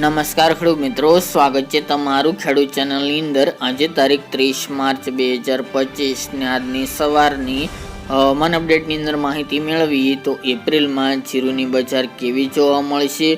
નમસ્કાર ખેડૂત મિત્રો, સ્વાગત છે તમારું ખેડૂત ચેનલની અંદર. આજે તારીખ ત્રીસ માર્ચ બે હજાર પચીસને આજની સવારની હવામાન અપડેટની અંદર માહિતી મેળવીએ તો એપ્રિલમાં જીરુની બજાર કેવી જોવા મળશે,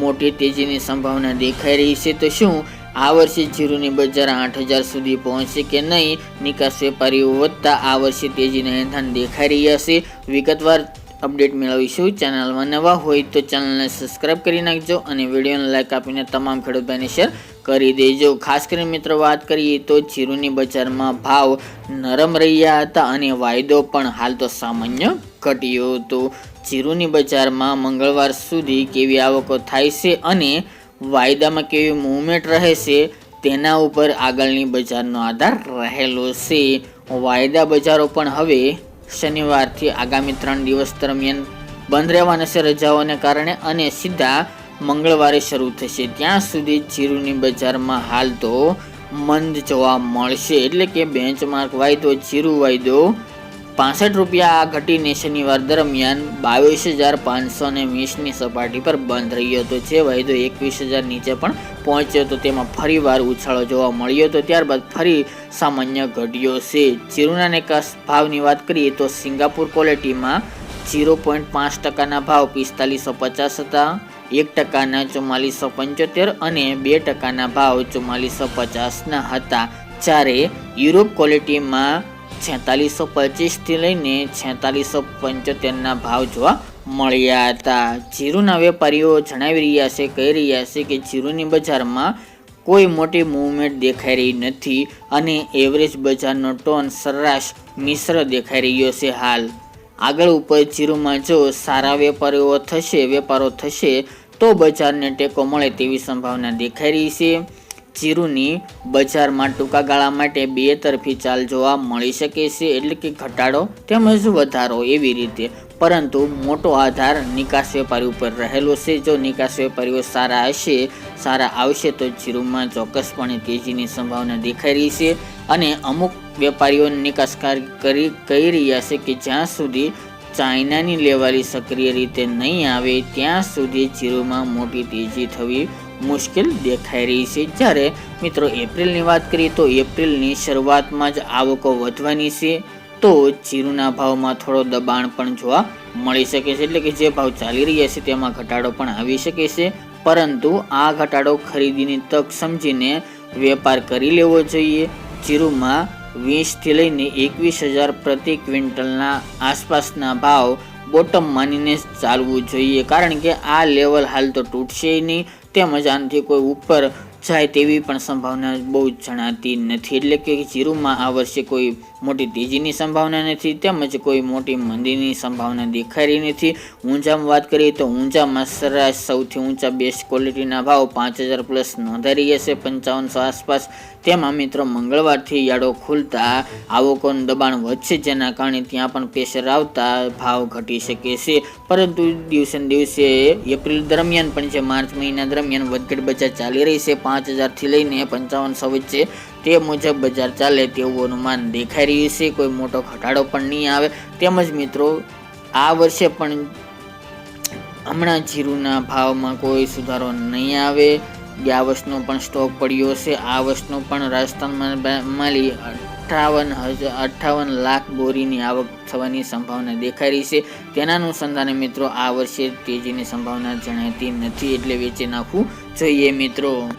મોટી તેજીની સંભાવના દેખાઈ રહી છે તો શું, આ વર્ષે જીરુની બજાર આઠ હજાર સુધી પહોંચશે કે નહીં, નિકાસ વેપારીઓ વધતા આ વર્ષે તેજીના એંધાન દેખાઈ રહ્યા છે. વિગતવાર અપડેટ મેળવીશું. ચેનલમાં નવા હોય તો ચેનલને સબસ્ક્રાઈબ કરી નાખજો અને વિડીયોને લાઇક આપીને તમામ ખેડૂત ભાઈને શેર કરી દેજો. ખાસ કરીને મિત્રો વાત કરીએ તો જીરુની બજારમાં ભાવ નરમ રહ્યા હતા અને વાયદો પણ હાલ તો સામાન્ય ઘટ્યો હતો. જીરુની બજારમાં મંગળવાર સુધી કેવી આવકો થાય છે અને વાયદામાં કેવી મૂવમેન્ટ રહે છે તેના ઉપર આગળની બજારનો આધાર રહેલો છે. વાયદા બજારો પણ હવે શનિવારથી આગામી ત્રણ દિવસ દરમિયાન બંધ રહેવાના છે રજાઓને કારણે અને સીધા મંગળવારે શરૂ થશે. ત્યાં સુધી જીરુની બજારમાં હાલ તો મંદ જોવા મળશે. એટલે કે બેન્ચમાર્ક વાયદો, જીરુ વાયદો પાસઠ રૂપિયા ઘટીને શનિવાર દરમિયાન બાવીસ હજાર પાંચસો ને વીસની સપાટી પર બંધ રહ્યો હતો. જે વાયદો એકવીસ હજાર નીચે પણ પહોંચ્યો હતો. તેમાં ફરીવાર ઉછાળો જોવા મળ્યો હતો. ત્યારબાદ ફરી સામાન્ય ઘટ્યો છે. જીરુના નિકાસ ભાવની વાત કરીએ તો સિંગાપુર ક્વોલિટીમાં ઝીરો પોઈન્ટ પાંચ ટકાના ભાવ, પિસ્તાલીસો પચાસ હતા, એક ટકાના ચુમ્માલીસો પંચોતેર અને બે ટકાના ભાવ ચુમ્માલીસો પચાસના હતા. જ્યારે યુરોપ ક્વોલિટીમાં છેતાલીસો પચીસથી લઈને છેતાલીસો પંચોતેરના ભાવ જોવા મળ્યા હતા. જીરુના વેપારીઓ જણાવી રહ્યા છે, કહી રહ્યા છે કે જીરુની બજારમાં કોઈ મોટી મૂવમેન્ટ દેખાઈ રહી નથી અને એવરેજ બજારનો ટોન સરેરાશ મિશ્ર દેખાઈ રહ્યો છે હાલ. આગળ ઉપર જીરુમાં જો સારા વેપારીઓ થશે, વેપારો થશે, તો બજારને ટેકો મળે તેવી સંભાવના દેખાઈ રહી છે. જીરુની બજારમાં ટૂંકા ગાળા માટે બે તરફી ચાલ જોવા મળી શકે છે, એટલે કે ઘટાડો તેમજ વધારો એવી રીતે. પરંતુ મોટો આધાર નિકાસ વેપારી ઉપર રહેલો છે. જો નિકાસ વેપારીઓ સારા હશે, સારા આવશે, તો જીરુમાં ચોક્કસપણે તેજીની સંભાવના દેખાઈ રહી છે. અને અમુક વેપારીઓ નિકાસ કરી કહી રહ્યા છે કે જ્યાં સુધી ચાઇનાની લેવાલી સક્રિય રીતે નહીં આવે, ત્યાં સુધી જીરુમાં મોટી તેજી થવી મુશ્કેલ દેખાઈ રહી છે. જ્યારે મિત્રો એપ્રિલની વાત કરીએ તો એપ્રિલની શરૂઆતમાં જ આવકો વધવાની છે. તો જીરુના ભાવમાં થોડો દબાણ પણ જોવા મળી શકે છે. એટલે કે જે ભાવ ચાલી રહ્યા છે તેમાં ઘટાડો પણ આવી શકે છે. પરંતુ આ ઘટાડો ખરીદીની તક સમજીને વેપાર કરી લેવો જોઈએ. જીરુમાં વીસથી લઈને એકવીસ હજાર પ્રતિ ક્વિન્ટલના આસપાસના ભાવ બોટમ માનીને ચાલવું જોઈએ. કારણ કે આ લેવલ હાલ તો તૂટશે નહીં, તેમજ આનાથી કોઈ ઉપર જાય તેવી પણ સંભાવના બહુ જણાતી નથી. એટલે કે જીરુમાં આ વર્ષે કોઈ મોટી તેજીની સંભાવના નથી, તેમજ કોઈ મોટી મંદીની સંભાવના દેખાઈ રહી નથી. ઊંચામાં વાત કરીએ તો ઊંચામાં સરેરાશ સૌથી ઊંચા બેસ્ટ ક્વોલિટીના ભાવ પાંચ હજાર પ્લસ નોંધાઈ રહ્યા છે, પંચાવનસો આસપાસ. તેમાં મિત્રો મંગળવારથી યાડો ખુલતા આવકોનું દબાણ વધશે, જેના કારણે ત્યાં પણ પ્રેશર આવતા ભાવ ઘટી શકે છે. પરંતુ દિવસે દિવસે એપ્રિલ દરમિયાન પણ છે માર્ચ મહિના દરમિયાન વધઘટ બજાર ચાલી રહી છે, પાંચ હજારથી લઈને પંચાવનસો વચ્ચે. તે મુજબ બજાર ચાલે તેવું અનુમાન દેખાઈ રહ્યું છે. કોઈ મોટો ઘટાડો પણ નહીં આવે. તેમજ મિત્રો, આ વર્ષે પણ હમણાં જીરુના ભાવમાં કોઈ સુધારો નહીં આવે. ગયા વર્ષનો પણ સ્ટોક પડ્યો છે. આ વર્ષનો પણ રાજસ્થાનમાં માલી અઠાવન હજાર અઠાવન લાખ બોરીની આવક થવાની સંભાવના દેખાઈ રહી છે. તેના અનુસંધાને મિત્રો, આ વર્ષે તેજીની સંભાવના જણાતી નથી એટલે વેચી નાખવું જોઈએ મિત્રો.